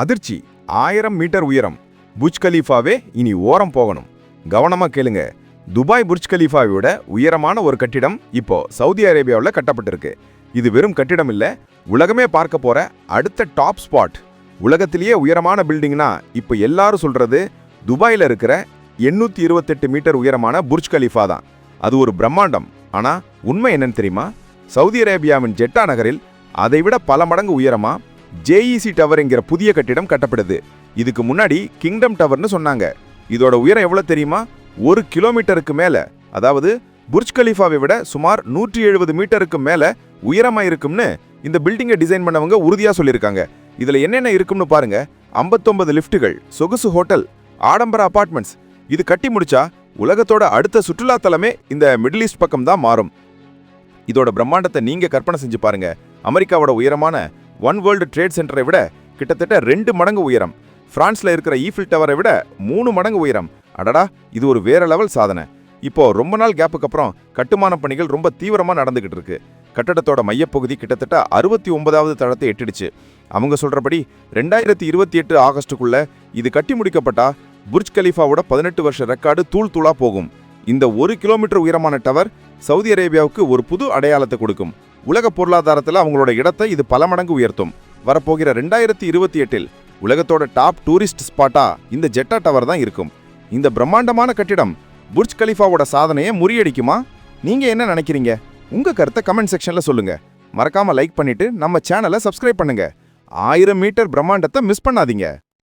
அதிர்ச்சி ஆயிரம் மீட்டர் உயரம். புர்ஜ் கலீஃபாவே இனி ஓரம் போகணும். கவனமா கேளுங்க. துபாய் புர்ஜ் கலீஃபாவை விட உயரமான ஒரு கட்டிடம் இப்போ சவுதி அரேபியாவில் கட்டப்பட்டிருக்கு. இது வெறும் கட்டிடம் இல்லை உலகமே பார்க்க போற அடுத்த டாப் ஸ்பாட் உலகத்திலேயே உயரமான பில்டிங்னா இப்போ எல்லாரும் சொல்றது துபாயில் இருக்கிற எண்ணூத்தி இருபத்தெட்டு மீட்டர் உயரமான புர்ஜ் கலீஃபா தான். அது ஒரு பிரம்மாண்டம். ஆனால் உண்மை என்னன்னு தெரியுமா? சவுதி அரேபியாவின் ஜெட்டா நகரில் அதைவிட பல மடங்கு உயரமா ஜேஇசி டவர் என்கிற புதிய கட்டிடம் கட்டப்படுது. இதுக்கு முன்னாடி கிங்டம் டவர்னு சொன்னாங்க. இதோட உயரம் எவ்வளோ தெரியுமா? ஒரு கிலோமீட்டருக்கு மேலே. அதாவது புர்ஜ் கலீஃபாவை விட சுமார் நூற்றி எழுபது மீட்டருக்கு மேலே உயரமாக இருக்கும்னு இந்த பில்டிங்கை டிசைன் பண்ணவங்க உறுதியாக சொல்லியிருக்காங்க. இதில் என்னென்ன இருக்கும்னு பாருங்க. 59 லிஃப்ட்டுகள் சொகுசு ஹோட்டல் ஆடம்பர அபார்ட்மெண்ட்ஸ். இது கட்டி முடிச்சா உலகத்தோட அடுத்த சுற்றுலா தலமே இந்த மிடில் ஈஸ்ட் பக்கம் தான் மாறும். இதோட பிரம்மாண்டத்தை நீங்கள் கற்பனை செஞ்சு பாருங்க. அமெரிக்காவோட உயரமான ஒன் வேர்ல்டு ட்ரேட் சென்டரை விட கிட்டத்தட்ட ரெண்டு மடங்கு உயரம். பிரான்ஸில் இருக்கிற ஈஃபில் டவரை விட மூணு மடங்கு உயரம். அடடா இது ஒரு வேற லெவல் சாதனை. இப்போ ரொம்ப நாள் கேப்புக்கு அப்புறம் கட்டுமான பணிகள் ரொம்ப தீவிரமாக நடந்துகிட்டு இருக்கு. கட்டடத்தோட மையப்பகுதி கிட்டத்தட்ட அறுபத்தி ஒன்பதாவது தளத்தை எட்டிடுச்சு. அவங்க சொல்றபடி ரெண்டாயிரத்தி இருபத்தி எட்டு ஆகஸ்டுக்குள்ள இது கட்டி முடிக்கப்பட்டா புர்ஜ் கலீஃபாவோட பதினெட்டு வருஷ ரெக்கார்டு தூள் தூளா போகும். இந்த ஒரு கிலோமீட்டர் உயரமான டவர் சவுதி அரேபியாவுக்கு ஒரு புது அடையாளத்தை கொடுக்கும். உலக பொருளாதாரத்தில் அவங்களோட இடத்தை இது பல மடங்கு உயர்த்தும். வரப்போகிற ரெண்டாயிரத்தி இருபத்தி எட்டில் உலகத்தோட டாப் டூரிஸ்ட் ஸ்பாட்டா இந்த ஜெட்டா டவர் தான் இருக்கும். இந்த பிரம்மாண்டமான கட்டிடம் புர்ஜ் கலீஃபாவோட சாதனையை முறியடிக்குமா? நீங்க என்ன நினைக்கிறீங்க? உங்க கருத்தை கமெண்ட் செக்ஷன்ல சொல்லுங்க. மறக்காம லைக் பண்ணிட்டு நம்ம சேனலை சப்ஸ்கிரைப் பண்ணுங்க. ஆயிரம் மீட்டர் பிரம்மாண்டத்தை மிஸ் பண்ணாதீங்க.